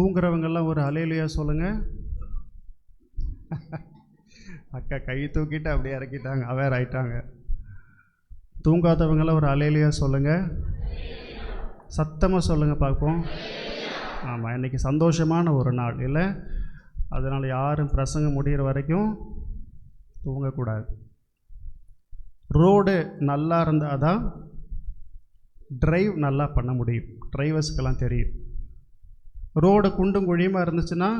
தூங்குறவங்கெல்லாம் ஒரு அலையிலையா சொல்லுங்கள் அக்கா கை தூக்கிட்டு அப்படியே இறக்கிட்டாங்க. அவேர் ஆயிட்டாங்க. தூங்காதவங்கெல்லாம் ஒரு அலையிலையா சொல்லுங்கள் சத்தமாக சொல்லுங்கள் பார்ப்போம். ஆமாம் இன்றைக்கி சந்தோஷமான ஒரு நாள். இல்லை அதனால் யாரும் பிரசங்கம் முடிகிற வரைக்கும் தூங்கக்கூடாது. ரோடு நல்லா இருந்தால் தான் ட்ரைவ் நல்லா பண்ண முடியும். டிரைவர்ஸ்க்கெல்லாம் தெரியும். ரோடு குண்டும் குழியுமாக இருந்துச்சுன்னா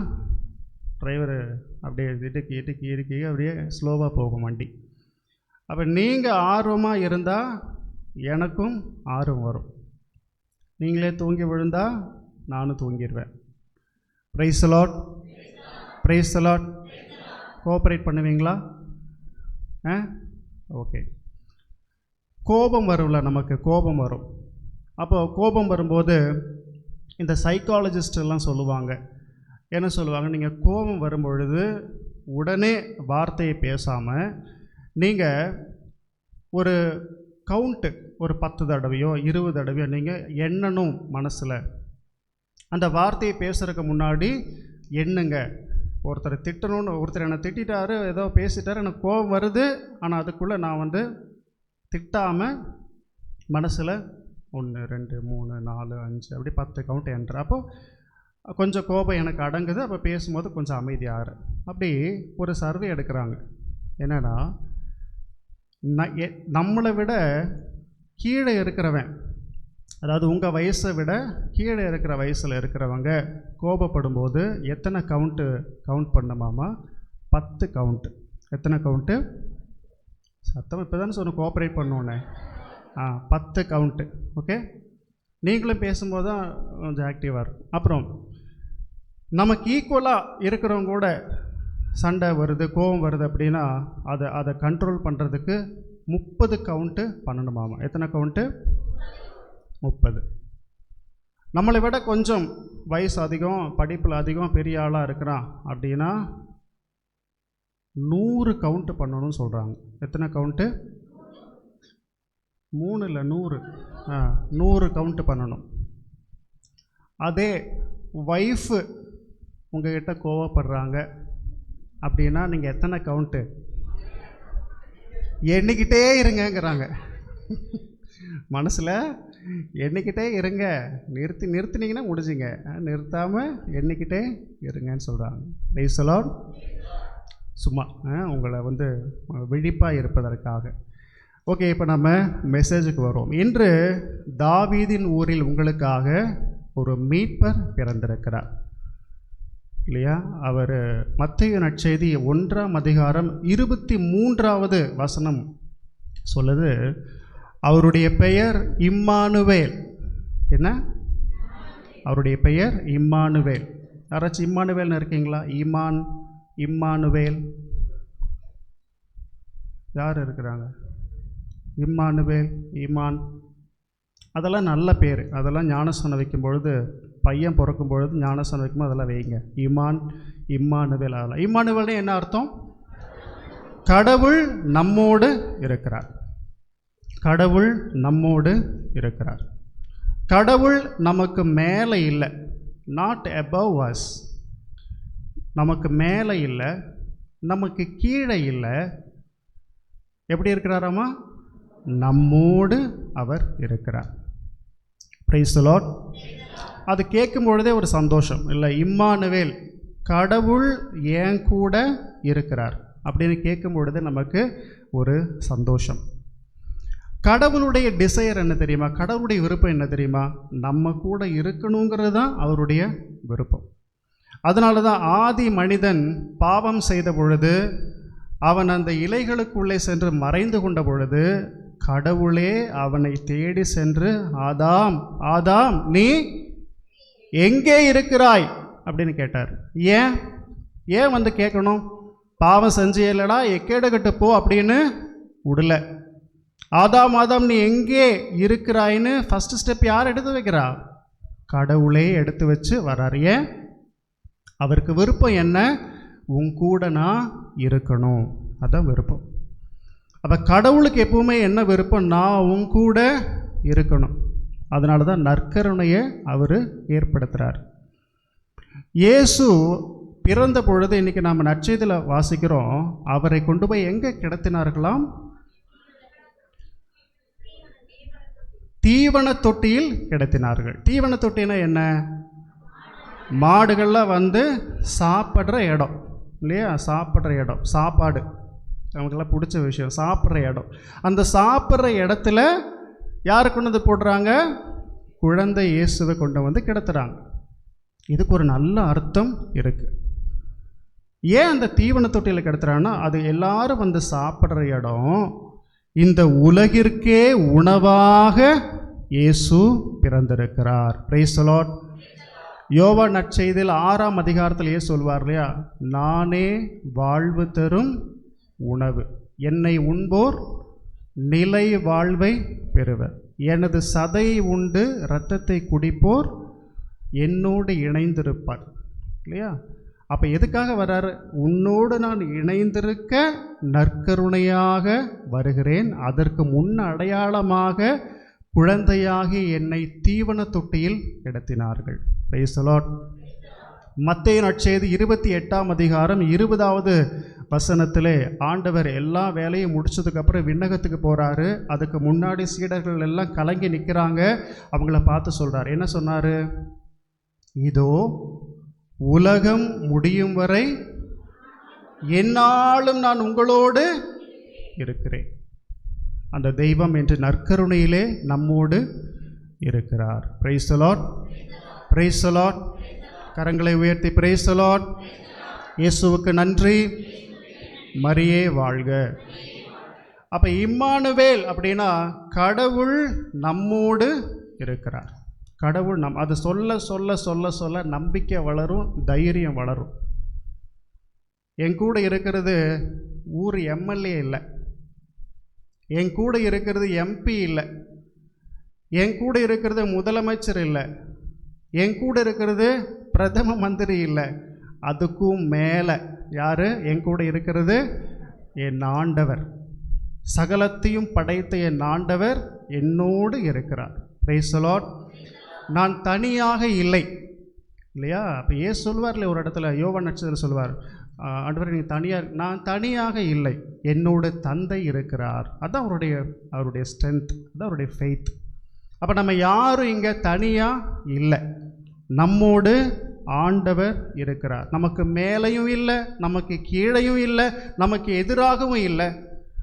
டிரைவர் அப்படியே இடுக்கி இடுக்கி இடுக்கி அப்படியே ஸ்லோவாக போகும் வண்டி. அப்போ நீங்கள் ஆர்வமாக இருந்தால் எனக்கும் ஆர்வம் வரும். நீங்களே தூங்கி விழுந்தால் நானும் தூங்கிடுவேன் praise a lot praise a lot cooperate பண்ணுவீங்களா? ஆ? ஓகே கோபம் வரும்ல நமக்கு கோபம் வரும். அப்போ கோபம் வரும்போது இந்த சைக்காலஜிஸ்ட் எல்லாம் சொல்லுவாங்க. என்ன சொல்லுவாங்க? நீங்கள் கோபம் வரும் பொழுது உடனே வார்த்தையை பேசாமல் நீங்கள் ஒரு கவுண்ட்டு ஒரு பத்து தடவையோ இருபது தடவையோ நீங்கள் எண்ணணும் மனசில். அந்த வார்த்தையை பேசுகிறதுக்கு முன்னாடி எண்ணுங்க. ஒருத்தர் திட்டணும்னு ஒருத்தர் என்னை திட்டாரு ஏதோ பேசிட்டாரு எனக்கு கோபம் வருது. ஆனால் அதுக்குள்ளே நான் வந்து திட்டாமல் மனசில் ஒன்று ரெண்டு மூணு நாலு அஞ்சு அப்படி பத்து கவுண்ட் என்ற அப்போது கொஞ்சம் கோபம் எனக்கு அடங்குது. அப்போ பேசும்போது கொஞ்சம் அமைதியாகிற அப்படி ஒரு சர்வே எடுக்கிறாங்க. என்னென்னா ந- எ- நம்மளை விட கீழே இருக்கிறவன் அதாவது உங்கள் வயசை விட கீழே இருக்கிற வயசில் இருக்கிறவங்க கோபப்படும் போது எத்தனை கவுண்ட்டு கவுண்ட் பண்ணுமாமா பத்து கவுண்ட்டு எத்தனை கவுண்ட்டு சத்தம் இப்போ தானே சொன்ன கோஆப்ரேட் பண்ணோன்னே. ஆ பத்து கவுண்ட்டு ஓகே நீங்களும் பேசும்போது தான் கொஞ்சம் ஆக்டிவாக இருக்கும். அப்புறம் நமக்கு ஈக்குவலாக இருக்கிறவங்க கூட சண்டை வருது கோபம் வருது அப்படின்னா அதை அதை கண்ட்ரோல் பண்ணுறதுக்கு முப்பது கவுண்ட்டு பண்ணணுமாமா எத்தனை கவுண்ட்டு முப்பது. நம்மளை விட கொஞ்சம் வயசு அதிகம் படிப்பில் அதிகம் பெரிய ஆளாக இருக்கிறான் அப்படின்னா நூறு கவுண்ட்டு பண்ணணும்னு சொல்கிறாங்க எத்தனை கவுண்ட்டு மூணில் நூறு ஆ நூறு கவுண்ட்டு பண்ணணும். அதே ஒய்ஃபு உங்ககிட்ட கோவப்படுறாங்க அப்படின்னா நீங்கள் எத்தனை கவுண்ட்டு எண்ணிக்கிட்டே இருங்கங்கிறாங்க. மனசில் எண்ணிக்கிட்டே இருங்க. நிறுத்தி நிறுத்தினீங்கன்னா முடிஞ்சுங்க. நிறுத்தாமல் எண்ணிக்கிட்டே இருங்கன்னு சொல்கிறாங்க நெய்சலோன் சும்மா ஆ, உங்களை வந்து விழிப்பாக இருப்பதற்காக. ஓகே இப்போ நம்ம மெசேஜுக்கு வரோம் இன்று தாவீதின் ஊரில் உங்களுக்காக ஒரு மீட்பர் பிறந்திருக்கிறார். இல்லையா? அவர் மத்திய நற்செய்தி ஒன்றாம் அதிகாரம் இருபத்தி மூன்றாவது வசனம் சொல்லுது அவருடைய பெயர் இம்மானுவேல். என்ன? அவருடைய பெயர் இம்மானுவேல். யாராச்சும் இம்மானுவேல்னு இருக்கீங்களா? இமான் இம்மானுவேல். யார் இருக்கிறாங்க? இம்மானுவேல் ஈமான். அதெல்லாம் நல்ல பேர். அதெல்லாம் ஞானசனம் வைக்கும் பொழுது பையன் பிறக்கும் பொழுது ஞானசனம் வைக்கும்போது அதெல்லாம் வைங்க. இமான் இம்மானுவேல் அதெல்லாம். இம்மானுவேல்னு என்ன அர்த்தம்? கடவுள் நம்மோடு இருக்கிறார். கடவுள் நம்மோடு இருக்கிறார். கடவுள் நமக்கு மேலே இல்லை. நாட் அபவ் அஸ் நமக்கு மேலே இல்லை. நமக்கு கீழே இல்லை. எப்படி இருக்கிறாராமா? நம்மோடு அவர் இருக்கிறார். ப்ரைஸ் லார்ட் அது கேட்கும் பொழுதே ஒரு சந்தோஷம். இல்லை இம்மானுவேல் கடவுள் ஏன் கூட இருக்கிறார்? அப்படின்னு கேட்கும் பொழுது நமக்கு ஒரு சந்தோஷம். கடவுளுடைய டிசையர் என்ன தெரியுமா? கடவுளுடைய விருப்பம் என்ன தெரியுமா? நம்ம கூட இருக்கணுங்கிறது தான் அவருடைய விருப்பம். அதனால தான் ஆதி மனிதன் பாவம் செய்த பொழுது அவன் அந்த இலைகளுக்குள்ளே சென்று மறைந்து கொண்ட பொழுது கடவுளே அவனை தேடி சென்று ஆதாம் ஆதாம் நீ எங்கே இருக்கிறாய்? அப்படின்னு கேட்டார். ஏன்? ஏன் வந்து கேட்கணும்? பாவம் செஞ்சு இல்லைடா எக்கேடு கட்டு போ அப்படின்னு விடல ஆதாம் ஆதாம் நீ எங்கே இருக்கிறாய்ன்னு ஃபஸ்ட்டு ஸ்டெப் யார் எடுத்து வைக்கிறா? கடவுளே எடுத்து வச்சு வரார் ஏன்? அவருக்கு விருப்பம் என்ன? உன் கூட நான் இருக்கணும். அதான் விருப்பம். அப்போ கடவுளுக்கு எப்பவுமே என்ன விருப்பம்? நான் உன் கூட இருக்கணும். அதனால தான் நற்கருணையை அவர் ஏற்படுத்துகிறார் இயேசு பிறந்த பொழுது இன்னைக்கு நாம் நற்செய்தியில் வாசிக்கிறோம். அவரை கொண்டு போய் எங்கே கிடத்தினார்களாம்? தீவன தொட்டியில் கிடத்தினார்கள். தீவன தொட்டினா என்ன? மாடுகளில் வந்து சாப்பிட்ற இடம். இல்லையா? சாப்பிட்ற இடம். சாப்பாடு. நமக்கெல்லாம் பிடிச்ச விஷயம் சாப்பிட்ற இடம். அந்த சாப்பிட்ற இடத்துல யார் கொண்டு வந்து போடுறாங்க? குழந்தை இயேசுவை கொண்டு வந்து கிடத்துறாங்க. இதுக்கு ஒரு நல்ல அர்த்தம் இருக்குது ஏன் அந்த தீவன தொட்டியில் கிடத்துறாங்கன்னா அது எல்லாரும் வந்து சாப்பிட்ற இடம் இந்த உலகிற்கே உணவாக இயேசு பிறந்திருக்கிறார். பிரைஸ் யோவா நற்செய்தியில் ஆறாம் அதிகாரத்தில் ஏன் சொல்வார் இல்லையா? நானே வாழ்வு தரும் உணவு. என்னை உண்போர் நிலை வாழ்வை பெறுவர். எனது சதை உண்டு இரத்தத்தை குடிப்போர் என்னோடு இணைந்திருப்பார். இல்லையா? அப்போ எதுக்காக வர்றாரு உன்னோடு நான் இணைந்திருக்க நற்கருணையாக வருகிறேன். அதற்கு முன் அடையாளமாக குழந்தையாகி என்னை தீவன தொட்டியில் கிடத்தினார்கள். பேசலாட் மத்திய நற்செய்தி இருபத்தி எட்டாம் அதிகாரம் இருபதாவது வசனத்திலே ஆண்டவர் எல்லா வேலையும் முடிச்சதுக்கப்புறம் விண்ணகத்துக்கு போகிறாரு அதுக்கு முன்னாடி சீடர்கள் எல்லாம் கலங்கி நிற்கிறாங்க அவங்கள பார்த்து சொல்கிறார் என்ன சொன்னார்? இதோ உலகம் முடியும் வரை என்னாலும் நான் உங்களோடு இருக்கிறேன். அந்த தெய்வம் என்று நற்கருணையிலே நம்மோடு இருக்கிறார். பிரைசலாட் பிரைசலாட் கரங்களை உயர்த்தி பிரேசலாட் இயேசுவுக்கு நன்றி. மரியே வாழ்க. அப்போ இம்மானுவேல் அப்படின்னா கடவுள் நம்மோடு இருக்கிறார். கடவுள் நம் அது சொல்ல சொல்ல சொல்ல சொல்ல நம்பிக்கை வளரும் தைரியம் வளரும். என் கூட இருக்கிறது ஊர் எம்எல்ஏ இல்லை. என் கூட இருக்கிறது எம்பி இல்லை. என் கூட இருக்கிறது முதலமைச்சர் இல்லை. என் கூட இருக்கிறது பிரதம மந்திரி இல்லை. அதுக்கும் மேலே யார்? என் கூட இருக்கிறது என் ஆண்டவர். சகலத்தையும் படைத்த என் ஆண்டவர் என்னோடு இருக்கிறார். பிரைசலாட் நான் தனியாக இல்லை. இல்லையா? அப்போ ஏன் சொல்வார் இல்லையா ஒரு இடத்துல யோவா நட்சத்திரம் சொல்வார். ஆண்டவர் நீ தனியாக நான் தனியாக இல்லை. என்னோட தந்தை இருக்கிறார். அதுதான் அவருடைய அவருடைய ஸ்ட்ரென்த் அதான் அவருடைய ஃபெய்த் அப்போ நம்ம யாரும் இங்கே தனியாக இல்லை. நம்மோடு ஆண்டவர் இருக்கிறார். நமக்கு மேலையும் இல்லை நமக்கு கீழையும் இல்லை நமக்கு எதிராகவும் இல்லை.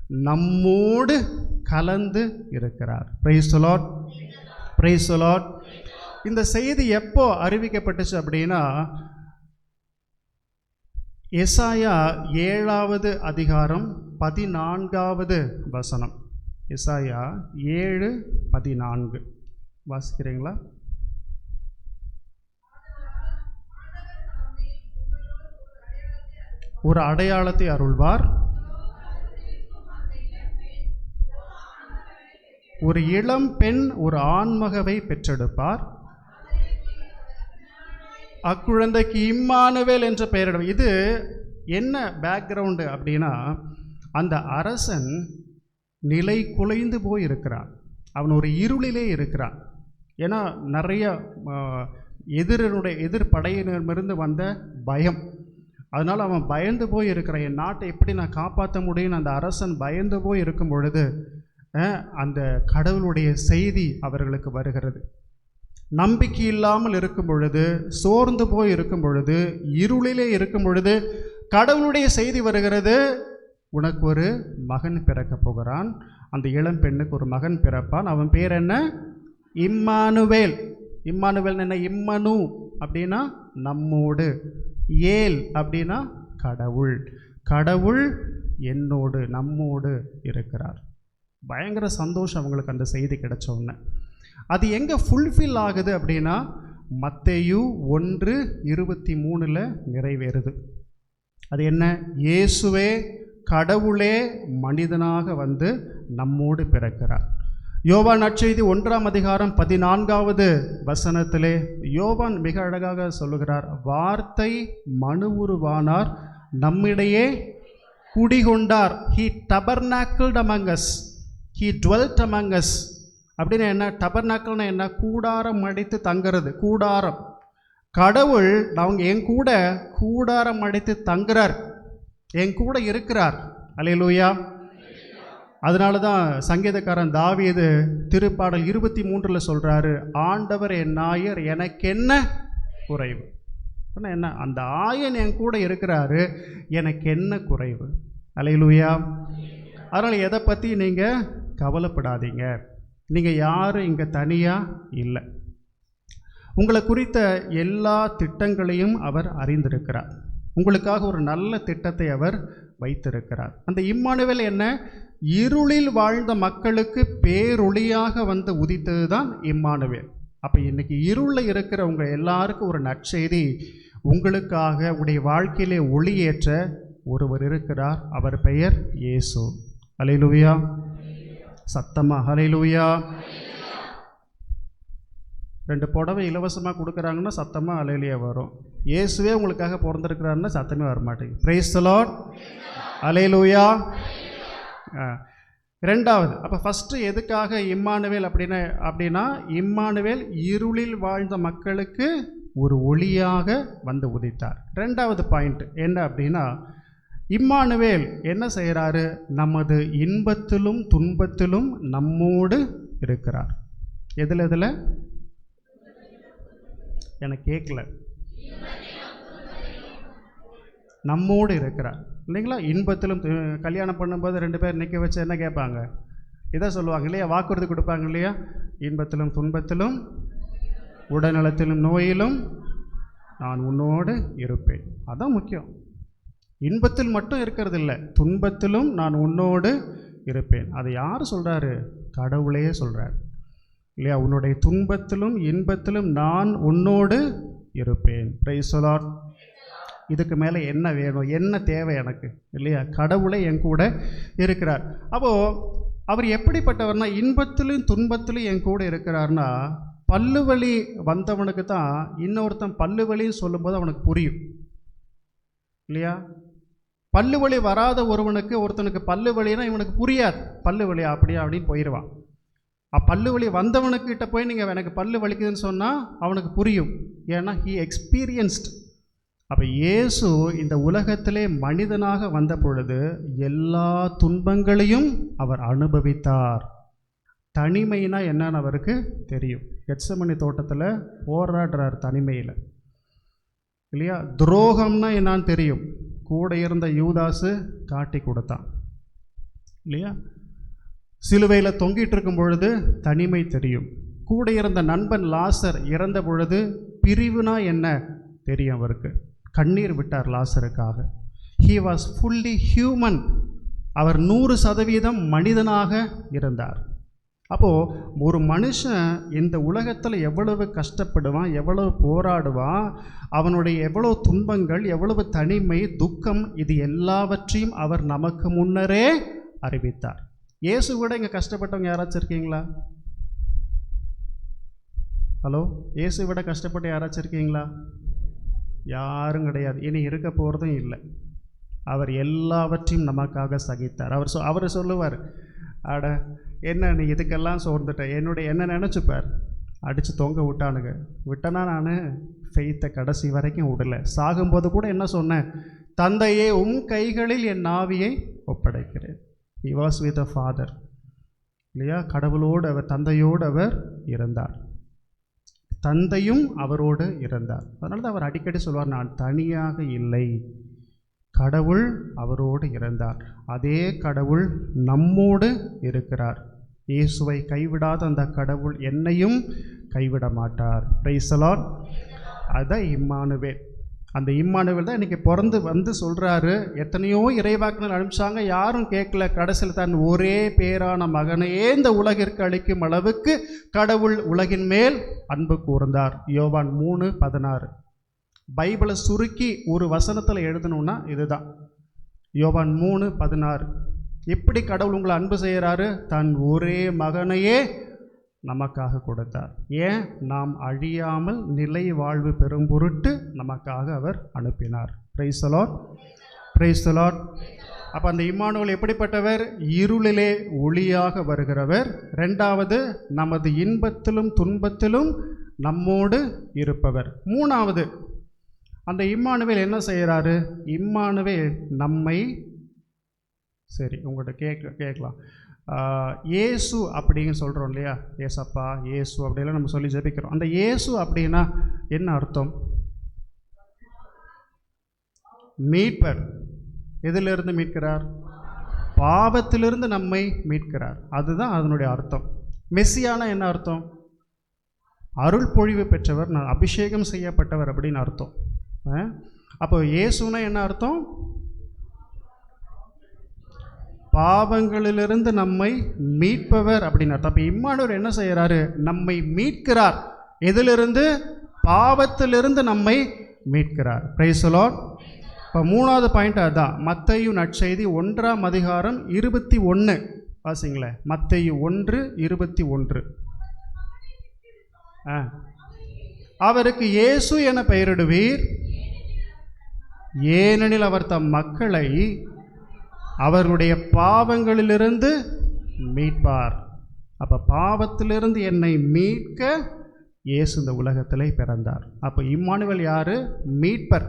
நம்மோடு கலந்து இருக்கிறார். பிரைசலாட் பிரைசலாட் இந்த செய்தி எப்போ அறிவிக்கப்பட்டுச்சு அப்படின்னா எசாயா ஏழாவது அதிகாரம் பதினான்காவது வசனம். எசாயா ஏழு பதினான்கு. வாசிக்கிறீங்களா? ஒரு அடையாளத்தை அருள்வார். ஒரு இளம் பெண் ஒரு ஆண்மகவை பெற்றெடுப்பார். அக்குழந்தைக்கு இம்மானுவேல் என்ற பெயரிடும். இது என்ன பேக்ரவுண்டு அப்படின்னா அந்த அரசன் நிலை குலைந்து போய் இருக்கிறான் அவன் ஒரு இருளிலே இருக்கிறான். ஏன்னா நிறைய எதிரனுடைய எதிர்படையினரிலிருந்து வந்த பயம். அதனால் அவன் பயந்து போய் இருக்கிறான் என் நாட்டை எப்படி நான் காப்பாற்ற முடியும்னு அந்த அரசன் பயந்து போய் இருக்கும் பொழுது அந்த கடவுளுடைய செய்தி அவர்களுக்கு வருகிறது. நம்பிக்கை இல்லாமல் இருக்கும் பொழுது சோர்ந்து போய் இருக்கும் பொழுது இருளிலே இருக்கும் பொழுது கடவுளுடைய செய்தி வருகிறது. உனக்கு ஒரு மகன் பிறக்கப் போகிறான். அந்த இளம் பெண்ணுக்கு ஒரு மகன் பிறப்பான். அவன் பேர் என்ன? இம்மானுவேல். இம்மானுவேல் என்ன? இம்மனு. அப்படின்னா நம்மோடு. ஏல் அப்படின்னா கடவுள். கடவுள் என்னோடு நம்மோடு இருக்கிறார். பயங்கர சந்தோஷம் அவங்களுக்கு அந்த செய்தி கிடைச்ச உடனே. அது எங்கே ஃபுல்ஃபில் ஆகுது அப்படின்னா மத்தையு ஒன்று இருபத்தி மூணில் நிறைவேறுது. அது என்ன? இயேசுவே கடவுளே மனிதனாக வந்து நம்மோடு பிறக்கிறார். யோவான் நற்செய்தி ஒன்றாம் அதிகாரம் பதினான்காவது வசனத்திலே யோவான் மிக அழகாக சொல்லுகிறார் வார்த்தை மனு உருவானார் நம்மிடையே குடிகொண்டார். He tabernacled among us he he dwelt among அப்படின்னு என்ன? டபர்நாக்கிள்னா என்ன? கூடாரம் அடித்து தங்கிறது கூடாரம். கடவுள் அவங்க என் கூட கூடாரம் அடித்து தங்குறார் என் கூட இருக்கிறார். அலையலூயா அதனால தான் சங்கீதக்காரன் தாவியது திருப்பாடல் இருபத்தி மூன்றில் சொல்கிறாரு ஆண்டவர் என் நாயர் எனக்கென்ன குறைவு? அப்படின்னா என்ன? அந்த ஆயன் என் கூட இருக்கிறாரு எனக்கு என்ன குறைவு? அலையிலூயா. அதனால் எதை பற்றி நீங்கள் கவலைப்படாதீங்க. நீங்கள் யாரும் இங்கே தனியாக இல்லை. உங்களை குறித்த எல்லா திட்டங்களையும் அவர் அறிந்திருக்கிறார். உங்களுக்காக ஒரு நல்ல திட்டத்தை அவர் வைத்திருக்கிறார். அந்த இம்மானுவேல் என்ன? இருளில் வாழ்ந்த மக்களுக்கு பேரொளியாக வந்து உதித்தது தான் இம்மானுவேல். அப்போ இன்னைக்கு இருளில் இருக்கிறவங்க எல்லாருக்கும் ஒரு நற்செய்தி உங்களுக்காக உடைய வாழ்க்கையிலே ஒளியேற்ற ஒருவர் இருக்கிறார். அவர் பெயர் இயேசு. அலையிலுவியா சத்தமா அலையிலுவியா ரெண்டு புடவை இலவசமாக கொடுக்குறாங்கன்னா சத்தமாக அலையிலேயே வரும். இயேசுவே உங்களுக்காக பிறந்திருக்கிறாருன்னா சத்தமே வர மாட்டேங்குது பிரைஸ் லார்ட் அலையிலுயா ரெண்டாவது அப்போ ஃபஸ்ட்டு எதுக்காக இம்மானுவேல் அப்படின்னு அப்படின்னா இம்மானுவேல் இருளில் வாழ்ந்த மக்களுக்கு ஒரு ஒளியாக வந்து உதித்தார். ரெண்டாவது பாயிண்ட் என்ன அப்படின்னா இம்மானுவேல் என்ன செய்கிறாரு? நமது இன்பத்திலும் துன்பத்திலும் நம்மோடு இருக்கிறார். எதில் எதில்? எனக்கு கேட்கல நம்மோடு இருக்கிறார். இல்லைங்களா? இன்பத்திலும் கல்யாணம் பண்ணும்போது ரெண்டு பேர் நிற்க வச்சு என்ன கேட்பாங்க? இதை சொல்லுவாங்க இல்லையா வாக்குறுதி கொடுப்பாங்க இல்லையா? இன்பத்திலும் துன்பத்திலும் உடல்நலத்திலும் நோயிலும் நான் உன்னோடு இருப்பேன். அதான் முக்கியம். இன்பத்தில் மட்டும் இருக்கிறது இல்லை துன்பத்திலும் நான் உன்னோடு இருப்பேன். அதை யார் சொல்கிறாரு கடவுளே சொல்கிறார் இல்லையா? உன்னுடைய துன்பத்திலும் இன்பத்திலும் நான் உன்னோடு இருப்பேன். பிரைசலாட் இதுக்கு மேலே என்ன வேணும்? என்ன தேவை எனக்கு? இல்லையா? கடவுளை என் கூட இருக்கிறார். அப்போது அவர் எப்படிப்பட்டவர்னா இன்பத்திலும் துன்பத்திலும் என் கூட இருக்கிறார்னா பல்லு வலி வந்தவனுக்கு தான் இன்னொருத்தன் பல்லு வலின்னு சொல்லும்போது அவனுக்கு புரியும். இல்லையா? பல்லு வலி வராத ஒருவனுக்கு ஒருத்தனுக்கு பல்லு வலினா இவனுக்கு புரியாது. பல்லு வலி அப்படியா அப்படின்னு போயிடுவான் பல்லு வலி வந்தவனுக்கிட்ட போய் நீங்கள் எனக்கு பல்லு வலிக்குதுன்னு சொன்னால் அவனுக்கு புரியும். ஏன்னா ஹி எக்ஸ்பீரியன்ஸ்ட் அப்போ இயேசு இந்த உலகத்திலே மனிதனாக வந்த பொழுது எல்லா துன்பங்களையும் அவர் அனுபவித்தார். தனிமைனா என்னன்னு அவருக்கு தெரியும். எட்சமணி தோட்டத்தில் போராடுறார் தனிமையில். இல்லையா? துரோகம்னா என்னான்னு தெரியும். கூட இருந்த யூதாசு காட்டி கொடுத்தான். இல்லையா? சிலுவையில் தொங்கிட்டு இருக்கும் பொழுது தனிமை தெரியும். கூட இருந்த நண்பன் லாசர் இறந்த பொழுது பிரிவுனா என்ன தெரியும் அவருக்கு? கண்ணீர் விட்டார் லாசருக்காக. ஹீ வாஸ் ஃபுல்லி ஹியூமன் அவர் நூறு சதவீதம் மனிதனாக இருந்தார். அப்போது ஒரு மனுஷன் இந்த உலகத்தில் எவ்வளவு கஷ்டப்படுவான் எவ்வளவு போராடுவான் அவனுடைய எவ்வளவு துன்பங்கள் எவ்வளவு தனிமை துக்கம் இது எல்லாவற்றையும் அவர் நமக்கு முன்னரே அறிவித்தார். இயேசு விட இங்கே கஷ்டப்பட்டவங்க யாராச்சும் இருக்கீங்களா? ஹலோ இயேசு விட கஷ்டப்பட்டு யாராச்சும் இருக்கீங்களா? யாரும் கிடையாது. இனி இருக்க போகிறதும் இல்லை. அவர் எல்லாவற்றையும் நமக்காக சகித்தார். அவர் சொ அவர் சொல்லுவார் அட என்ன நீ இதுக்கெல்லாம் சோர்ந்துட்ட? என்னுடைய என்ன நினச்சிப்பார்? அடித்து தொங்க விட்டானுங்க. விட்டனா நான் ஃபெய்த்தை கடைசி வரைக்கும் விடலை. சாகும்போது கூட என்ன சொன்னேன்? தந்தையே உம் கைகளில் என் நாவியை ஒப்படைக்கிறேன். He was with a father இல்லையா? கடவுளோடு அவர் தந்தையோடு அவர் இருந்தார். தந்தையும் அவரோடு இருந்தார். அதனால தான் அவர் அடிக்கடி சொல்வார் நான் தனியாக இல்லை. கடவுள் அவரோடு இருந்தார். அதே கடவுள் நம்மோடு இருக்கிறார். இயேசுவை கைவிடாத அந்த கடவுள் என்னையும் கைவிட மாட்டார் பிரைசலான் அதான் இம்மானுவேல் அந்த இம்மானுவேல் தான் இன்றைக்கி பிறந்து வந்து சொல்கிறாரு எத்தனையோ இறைவாக்கினர் அனுப்பிச்சாங்க யாரும் கேட்கல. கடைசியில் தன் ஒரே பேரான மகனையே இந்த உலகிற்கு அளிக்கும் அளவுக்கு கடவுள் உலகின் மேல் அன்பு கூர்ந்தார். யோவான் மூணு பதினாறு. பைபிளை சுருக்கி ஒரு வசனத்தில் எழுதணும்னா இதுதான். யோவான் மூணு பதினாறு. எப்படி கடவுள் உங்களை அன்பு செய்கிறாரு தன் ஒரே மகனையே நமக்காக கொடுத்தார். ஏன்? நாம் அழியாமல் நிலை வாழ்வு பெறும் பொருட்டு நமக்காக அவர் அனுப்பினார். பிரைசலாட் பிரைசலாட் அப்போ அந்த இம்மானுவல் எப்படிப்பட்டவர்? இருளிலே ஒளியாக வருகிறவர். ரெண்டாவது நமது இன்பத்திலும் துன்பத்திலும் நம்மோடு இருப்பவர். மூணாவது அந்த இம்மானுவேல் என்ன செய்கிறாரு? இம்மானுவேல் நம்மை சரி உங்கள்கிட்ட கேட்க கேட்கலாம். ஏசு அப்படின்னு சொல்கிறோம் இல்லையா? ஏசப்பா ஏசு அப்படிலாம் நம்ம சொல்லி ஜெபிக்கிறோம். அந்த ஏசு அப்படின்னா என்ன அர்த்தம்? மீட்பர். எதிலிருந்து மீட்கிறார்? பாவத்திலிருந்து நம்மை மீட்கிறார். அதுதான் அதனுடைய அர்த்தம். மெஸ்ஸியானா என்ன அர்த்தம்? அருள் பொழிவு பெற்றவர் நான் அபிஷேகம் செய்யப்பட்டவர் அப்படின்னு அர்த்தம். அப்போ இயேசுனா என்ன அர்த்தம்? பாவங்களிலிருந்து நம்மை மீட்பவர் அப்படின்னு அர்த்தம். அப்போ இம்மானவர் என்ன செய்கிறாரு நம்மை மீட்கிறார். எதிலிருந்து? பாவத்திலிருந்து நம்மை மீட்கிறார். பிரைசலாட் இப்போ மூணாவது பாயிண்ட் அதுதான். மத்தையும் நற்செய்தி ஒன்றாம் அதிகாரம் இருபத்தி ஒன்று வாசிங்களேன். மத்தையு ஒன்று இருபத்தி ஒன்று. ஆ. அவருக்கு இயேசு என பெயரிடுவீர். ஏனெனில் அவர் தம் மக்களை அவர்களுடைய பாவங்களிலிருந்து மீட்பார். அப்போ பாவத்திலிருந்து என்னை மீட்க இயேசு இந்த உலகத்திலே பிறந்தார். அப்போ இம்மானுவல் யார்? மீட்பர்.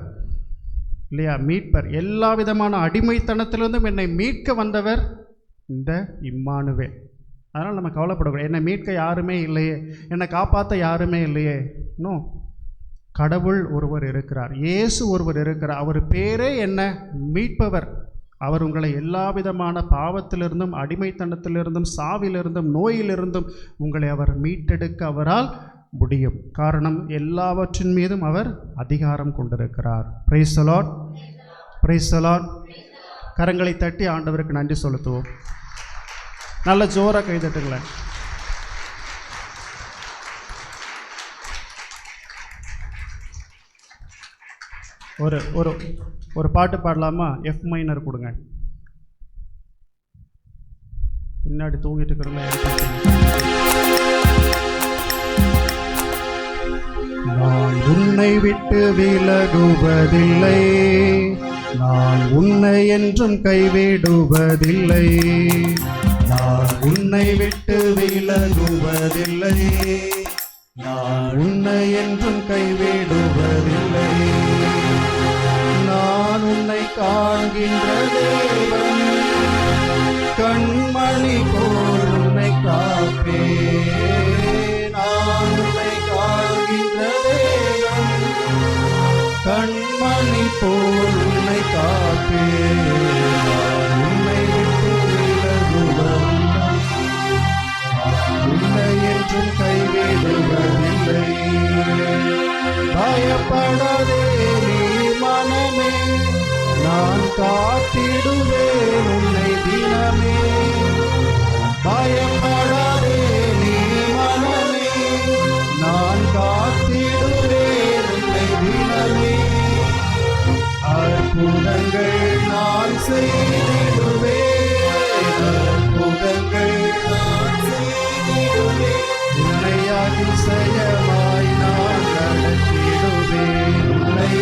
இல்லையா? மீட்பர். எல்லா விதமான அடிமைத்தனத்திலிருந்தும் என்னை மீட்க வந்தவர் இந்த இம்மானுவேல். அதனால் நம்ம கவலைப்படக்கூடாது. என்னை மீட்க யாருமே இல்லையே. என்னை காப்பாற்ற யாருமே இல்லையே. இன்னும் கடவுள் ஒருவர் இருக்கிறார். இயேசு ஒருவர் இருக்கிறார். அவர் பேரே என்ன மீட்பவர். அவர் உங்களை எல்லா விதமான பாவத்திலிருந்தும் அடிமைத்தனத்திலிருந்தும் சாவிலிருந்தும் நோயிலிருந்தும் உங்களை அவர் மீட்டெடுக்க அவரால் முடியும். காரணம் எல்லாவற்றின் மீதும் அவர் அதிகாரம் கொண்டிருக்கிறார். பிரைஸ் பிரைசலாட் கரங்களை தட்டி ஆண்டவருக்கு நன்றி செலுத்துவோம். நல்ல ஜோராக கைதட்டுங்களேன் ஒரு ஒரு ஒரு பாட்டு பாடலாமா? எஃப் மைனர் கொடுங்க. பின்னாடி தூங்கிட்டு இருக்கிறவங்க நான் உன்னை விட்டு விலகுவதில்லை. நான் உன்னை என்றும் கைவிடுவதில்லை. நான் உன்னை விட்டு விலகுவதில்லை. நான் உன்னை என்றும் கைவிடுவதில்லை. உன்னை காண்கின்ற தேவன் கண்மணி போல் உன்னை காப்பே. நான் உன்னை காண்கின்ற தேவன் கண்மணி போல் உன்னை காப்பே. உன்னை விட்டு விலகுவதில்லை உன்னை என்றும் கைவிடுவதில்லை. பயப்படாதே நான் காத்திடுவேன் உன்னை தினமே. பயப்படாதே நீ மனமே. நான் காத்திடுவேன் உன்னை தினமே. அற்புதங்கள் நான் செய்திடுவேன். அற்புதங்கள் நான் செய்திடுவேன். உன்னை அதிசயமாய் நான் நடத்திடுவேன் உன்னை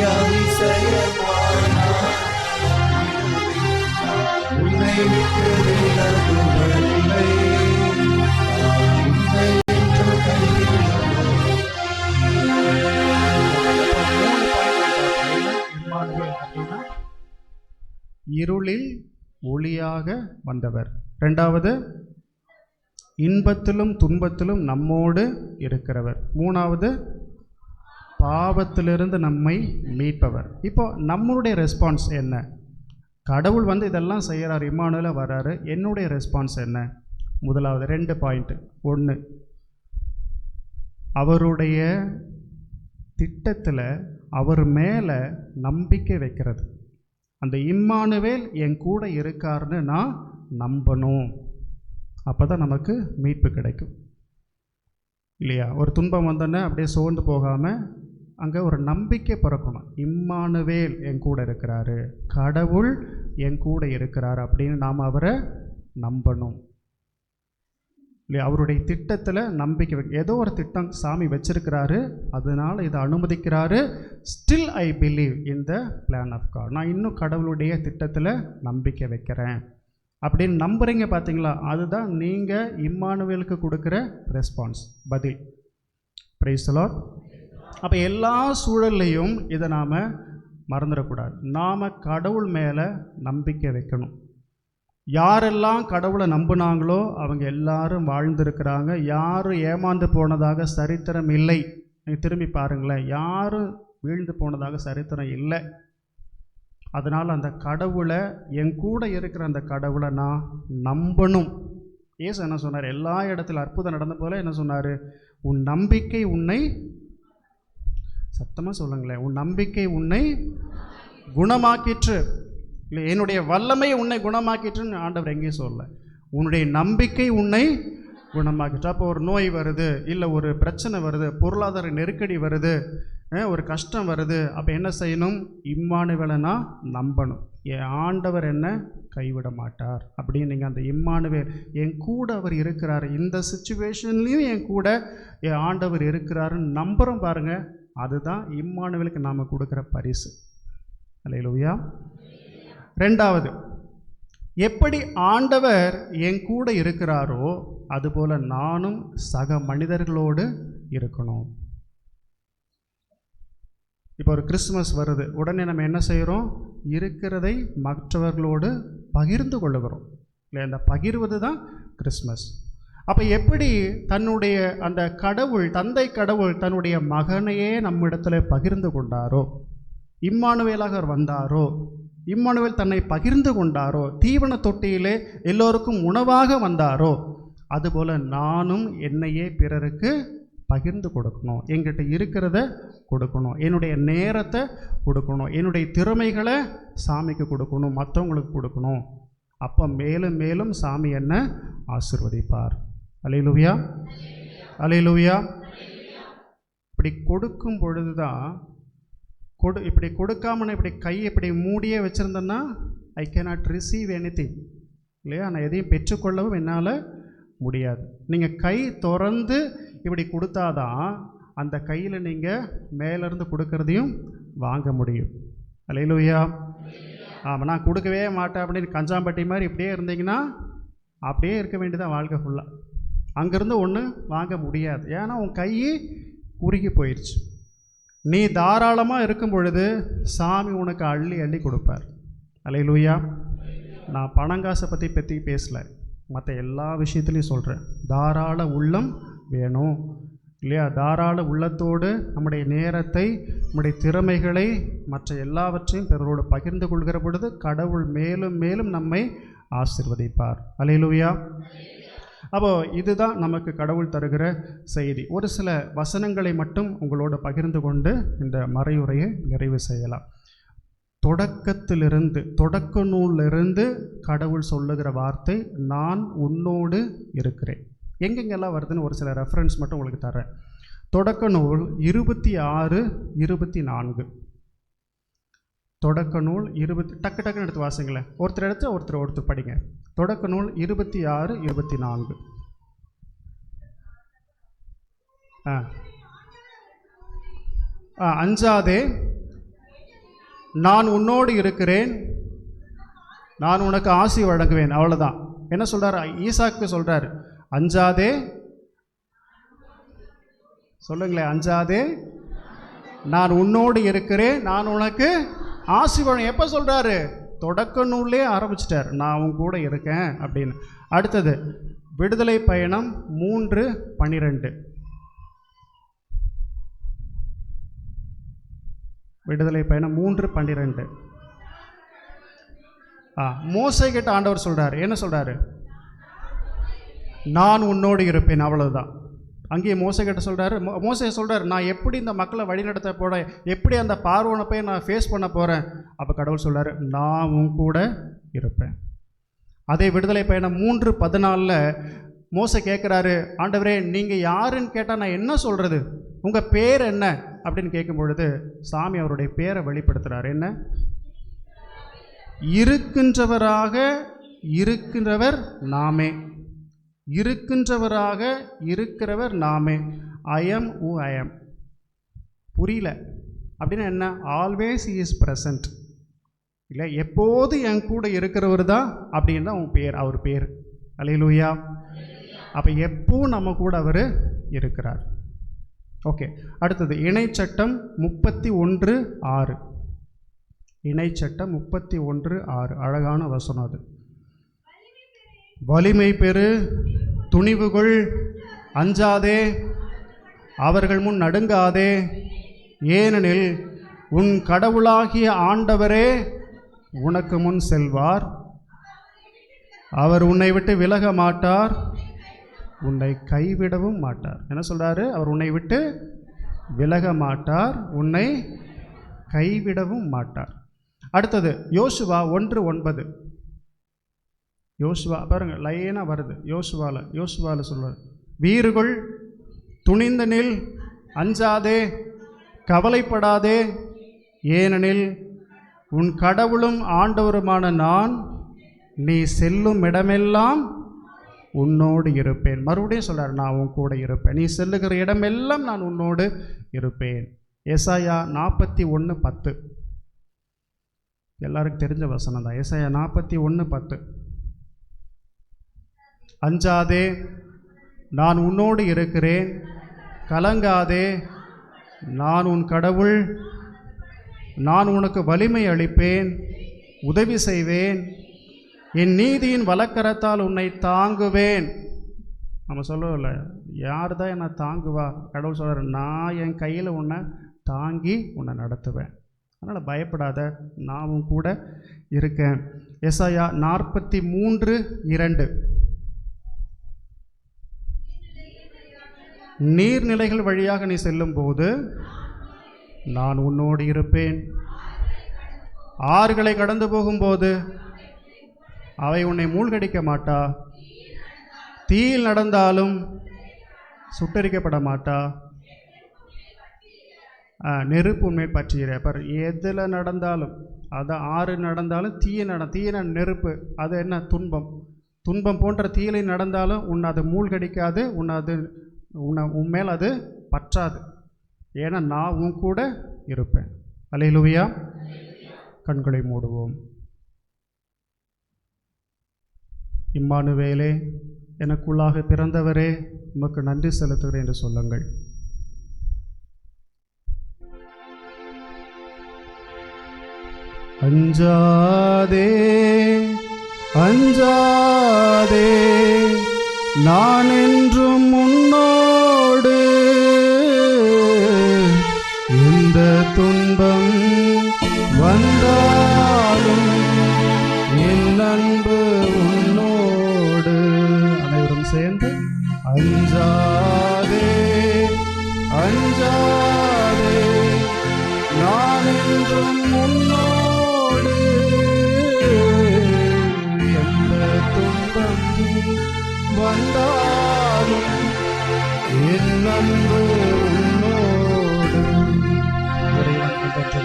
இருளில் ஒளியாக வந்தவர். ரெண்டாவது இன்பத்திலும் துன்பத்திலும் நம்மோடு இருக்கிறவர். மூணாவது பாவத்திலிருந்து நம்மை மீட்பவர். இப்போ நம்மளுடைய ரெஸ்பான்ஸ் என்ன? கடவுள் வந்து இதெல்லாம் செய்கிறார் இம்மானுல வர்றாரு என்னுடைய ரெஸ்பான்ஸ் என்ன? முதலாவது ரெண்டு பாயிண்ட் ஒன்று அவருடைய திட்டத்தில் அவர் மேலே நம்பிக்கை வைக்கிறது. அந்த இம்மானுவேல் என் கூட இருக்காருன்னு நான் நம்பணும். அப்போ தான் நமக்கு மீட்பு கிடைக்கும். இல்லையா? ஒரு துன்பம் வந்தோன்னே அப்படியே சோர்ந்து போகாமல் அங்கே ஒரு நம்பிக்கை பிறக்கணும். இம்மானுவேல் என் கூட இருக்கிறாரு. கடவுள் என் கூட இருக்கிறார் அப்படின்னு நாம் அவரை நம்பணும். இல்லையா? அவருடைய திட்டத்தில் நம்பிக்கை ஏதோ ஒரு திட்டம் சாமி வச்சிருக்கிறாரு அதனால இதை அனுமதிக்கிறாரு. Still I believe in the plan of God நான் இன்னும் கடவுளுடைய திட்டத்தில் நம்பிக்கை வைக்கிறேன். அப்படின்னு நம்புறீங்க பார்த்தீங்களா அதுதான் நீங்கள் இம்மானுவேலுக்கு கொடுக்குற ரெஸ்பான்ஸ் பதில். பிரைஸ்தலோ அப்போ எல்லா சூழல்லையும் இதை நாம் மறந்துடக்கூடாது. நாம் கடவுள் மேலே நம்பிக்கை வைக்கணும். யாரெல்லாம் கடவுளை நம்பினாங்களோ அவங்க எல்லாரும் வாழ்ந்திருக்கிறாங்க. யாரும் ஏமாந்து போனதாக சரித்திரம் இல்லை. நீங்கள் திரும்பி பாருங்களேன். யாரும் வீழ்ந்து போனதாக சரித்திரம் இல்லை. அதனால் அந்த கடவுளை என் கூட இருக்கிற அந்த கடவுளை நான் நம்பணும். ஏசு என்ன சொன்னார்? எல்லா இடத்துல அற்புதம் நடந்த போல என்ன சொன்னார்? உன் நம்பிக்கை உன்னை சத்தமாக சொல்லுங்களேன். உன் நம்பிக்கை உன்னை குணமாக்கிற்று. இல்லை என்னுடைய வல்லமை உன்னை குணமாக்கிட்டுன்னு ஆண்டவர் எங்கேயும் சொல்ல உன்னுடைய நம்பிக்கை உன்னை குணமாக்கிட்டு அப்போ ஒரு நோய் வருது இல்லை ஒரு பிரச்சனை வருது பொருளாதார நெருக்கடி வருது ஒரு கஷ்டம் வருது அப்போ என்ன செய்யணும்? இம்மானுவேலை நான் நம்பணும். என் ஆண்டவர் என்ன கைவிட மாட்டார். அப்படின்னு நீங்கள் அந்த இம்மானுவேல் என் கூட அவர் இருக்கிறார் இந்த சுச்சுவேஷன்லேயும் என் கூட என் ஆண்டவர் இருக்கிறாருன்னு நம்புகிறோம் பாருங்கள் அதுதான் இம்மானுவேலுக்கு நாம் கொடுக்குற பரிசு. அல்லையிலுயா ரெண்டாவது எப்படி ஆண்டவர் என் கூட இருக்கிறாரோ அதுபோல் நானும் சக மனிதர்களோடு இருக்கணும். இப்போ ஒரு கிறிஸ்மஸ் வருது. உடனே நம்ம என்ன செய்கிறோம்? இருக்கிறதை மற்றவர்களோடு பகிர்ந்து கொள்ளுகிறோம். இல்லை அந்த பகிர்வது தான் கிறிஸ்மஸ் அப்போ எப்படி தன்னுடைய அந்த கடவுள் தந்தை கடவுள் தன்னுடைய மகனையே நம்மிடத்தில் பகிர்ந்து கொண்டாரோ? இம்மானுவேலாக வந்தாரோ? இம்மானுவேல் தன்னை பகிர்ந்து கொண்டாரோ? தீவன தொட்டியிலே எல்லோருக்கும் உணவாக வந்தாரோ? அதுபோல் நானும் என்னையே பிறருக்கு பகிர்ந்து கொடுக்கணும். என்கிட்ட இருக்கிறத கொடுக்கணும். என்னுடைய நேரத்தை கொடுக்கணும். என்னுடைய திறமைகளை சாமிக்கு கொடுக்கணும். மற்றவங்களுக்கு கொடுக்கணும். அப்போ மேலும் மேலும் சாமி என்ன ஆசிர்வதிப்பார். அலையிலுவியா அலையிலுவியா இப்படி கொடுக்கும் பொழுது தான் கொடு இப்படி கொடுக்காம நான் இப்படி கை இப்படி மூடியே வச்சுருந்தேன்னா ஐ கேனாட் ரிசீவ் எனி இல்லையா? நான் எதையும் பெற்றுக்கொள்ளவும் என்னால் முடியாது. நீங்கள் கை திறந்து இப்படி கொடுத்தாதான் அந்த கையில் நீங்கள் மேலேருந்து கொடுக்கறதையும் வாங்க முடியும். அலையிலுயா ஆமாம் நான் கொடுக்கவே மாட்டேன் அப்படின்னு கஞ்சாம்பட்டி மாதிரி இப்படியே இருந்தீங்கன்னா அப்படியே இருக்க வேண்டியதான் வாழ்க்கை ஃபுல்லாக அங்கேருந்து ஒன்று வாங்க முடியாது. ஏன்னா உன் கை குறுகி போயிடுச்சு நீ தாராளமாக இருக்கும் பொழுது சாமி உனக்கு அள்ளி அள்ளி கொடுப்பார். அலையிலூயா. நான் பணங்காசை பற்றி பற்றி பேசலை. மற்ற எல்லா விஷயத்துலையும் சொல்கிறேன் தாராள உள்ளம் வேணும். இல்லையா? தாராள உள்ளத்தோடு நம்முடைய நேரத்தை நம்முடைய திறமைகளை மற்ற எல்லாவற்றையும் பிறரோடு பகிர்ந்து கொள்கிற பொழுது கடவுள் மேலும் மேலும் நம்மை ஆசிர்வதிப்பார். அலையிலுயா. அப்போ இதுதான் நமக்கு கடவுள் தருகிற செய்தி. ஒரு சில வசனங்களை மட்டும் உங்களோட பகிர்ந்து கொண்டு இந்த மறையுரையை நிறைவு செய்யலாம். தொடக்கத்திலிருந்து தொடக்க நூலிலிருந்து கடவுள் சொல்லுகிற வார்த்தை நான் உன்னோடு இருக்கிறேன். எங்கெங்கெல்லாம் வருதுன்னு ஒரு சில ரெஃபரன்ஸ் மட்டும் உங்களுக்கு தரேன் தொடக்க நூல் இருபத்தி ஆறு இருபத்தி நான்கு. தொடக்க நூல் இருபத்தி டக்கு டக்குன்னு எடுத்து வாசிங்களேன். ஒருத்தர் எடுத்து ஒருத்தர் ஒருத்தர் படிங்க. தொடக்க நூல் இருபத்தி ஆறு இருபத்தி நான்கு. ஆ. ஆ அஞ்சாதே. நான் உன்னோடு இருக்கிறேன். நான் உனக்கு ஆசி வழங்குவேன். அவ்வளோதான் என்ன சொல்கிறார் ஈசாக்கு சொல்கிறார் அஞ்சாதே. சொல்லுங்களேன் அஞ்சாதே. நான் உன்னோடு இருக்கிறேன். நான் உனக்கு ஆசி எப்போ சொல்கிறாரு தொடக்க நூலே ஆரம்பிச்சிட்டார். நான் அவங்க கூட இருக்கேன் அப்படின்னு. அடுத்தது விடுதலை பயணம் மூன்று பன்னிரெண்டு விடுதலை பயணம் மூன்று பன்னிரெண்டு ஆ மோசை கிட்ட ஆண்டவர் சொல்கிறார் என்ன சொல்கிறாரு நான் உன்னோடு இருப்பேன் அவ்வளவுதான். அங்கேயே மோசை கிட்ட சொல்றாரு மோ- மோசே சொல்கிறார் நான் எப்படி இந்த மக்களை வழிநடத்த போட எப்படி அந்த பார்வனை போய் நான் ஃபேஸ் பண்ண போகிறேன் அப்போ கடவுள் சொல்கிறார் நான் உன் கூட இருப்பேன். அதே விடுதலை பயணம் மூன்று பதினாலில் மோசை கேட்குறாரு ஆண்டவரே நீங்கள் யாருன்னு கேட்டால் நான் என்ன சொல்கிறது உங்கள் பேர் என்ன? அப்படின்னு கேட்கும் பொழுது சாமி அவருடைய பேரை வெளிப்படுத்துகிறார் என்ன? இருக்கின்றவராக இருக்கின்றவர் நாமே. இருக்கின்றவராக இருக்கிறவர் நாமே. ஐஎம் ஊ ஐஎம் புரியல. அப்படின்னா என்ன? Always is present. இல்லை எப்போது என் கூட இருக்கிறவர் தான் அப்படின்னு தான் உன் பேர் அவர் பேர். அலையிலூயா அப்போ எப்போ நம்ம கூட அவர் இருக்கிறார். ஓகே அடுத்தது இணைச்சட்டம் முப்பத்தி ஒன்று ஆறு. இணைச்சட்டம் முப்பத்தி ஒன்று ஆறு. அழகான வசனம் அது. வலிமை பெறு துணிவுகள் அஞ்சாதே அவர்கள் முன் நடுங்காதே. ஏனெனில் உன் கடவுளாகிய ஆண்டவரே உனக்கு முன் செல்வார். அவர் உன்னை விட்டு விலக மாட்டார் உன்னை கைவிடவும் மாட்டார். என்ன சொல்கிறாரு அவர் உன்னை விட்டு விலக மாட்டார் உன்னை கைவிடவும் மாட்டார். அடுத்தது யோசுவா ஒன்று ஒன்பது. யோசுவா பாருங்க லைனாக வருது. யோசுவாவில் யோசுவாவில் சொல்வார் வீறுகள் துணிந்த நில் அஞ்சாதே கவலைப்படாதே ஏனெனில் உன் கடவுளும் ஆண்டவருமான நான் நீ செல்லும் இடமெல்லாம் உன்னோடு இருப்பேன். மறுபடியும் சொல்கிறார் நான் உன் கூட இருப்பேன். நீ செல்லுகிற இடமெல்லாம் நான் உன்னோடு இருப்பேன். ஏசாயா நாற்பத்தி ஒன்று பத்து. எல்லாருக்கும் தெரிஞ்ச வசனம் தான். ஏசாயா நாற்பத்தி ஒன்று பத்து. அஞ்சாதே நான் உன்னோடு இருக்கிறேன். கலங்காதே நான் உன் கடவுள். நான் உனக்கு வலிமை அளிப்பேன் உதவி செய்வேன். என் நீதியின் வழக்கரத்தால் உன்னை தாங்குவேன். நம்ம சொல்லல யார் தான் என்னை தாங்குவா? கடவுள் சொல்கிறார் நான் என் கையில் உன்னை தாங்கி உன்னை நடத்துவேன். அதனால் பயப்படாத நாமும் கூட இருக்கேன். எஸ்ஐயா நாற்பத்தி மூன்று இரண்டு. நீர்நிலைகள் வழியாக நீ செல்லும்போது நான் உன்னோடு இருப்பேன். ஆறுகளை கடந்து போகும்போது அவை உன்னை மூழ்கடிக்க மாட்டா. தீயில் நடந்தாலும் சுட்டரிக்கப்பட மாட்டா. நெருப்பு உண்மை பற்றியிற பர் எதில் நடந்தாலும் அதான் ஆறு நடந்தாலும் தீய நட தீய நெருப்பு அது என்ன துன்பம். துன்பம் போன்ற தீயலை நடந்தாலும் உன்னை அது மூழ்கடிக்காது உன்னை அது உன்னை உன் மேல் அது பற்றாது. ஏன்னா நான் உன் கூட இருப்பேன். அலையிலுவையா? கண்களை மூடுவோம். இம்மானுவேலே எனக்குள்ளாக பிறந்தவரே உமக்கு நன்றி செலுத்துகிறேன் என்று சொல்லுங்கள். அஞ்சாதே அஞ்சாதே நான் என்றும் முன்னோ துன்பம் வந்தாலும் என் அன்பு உன்னோடு அனைவரும் சேர்ந்து அஞ்சாதே அஞ்சாதே. நான் என்றும் உன்னோடு எந்த துன்பம் வந்தால்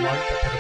என்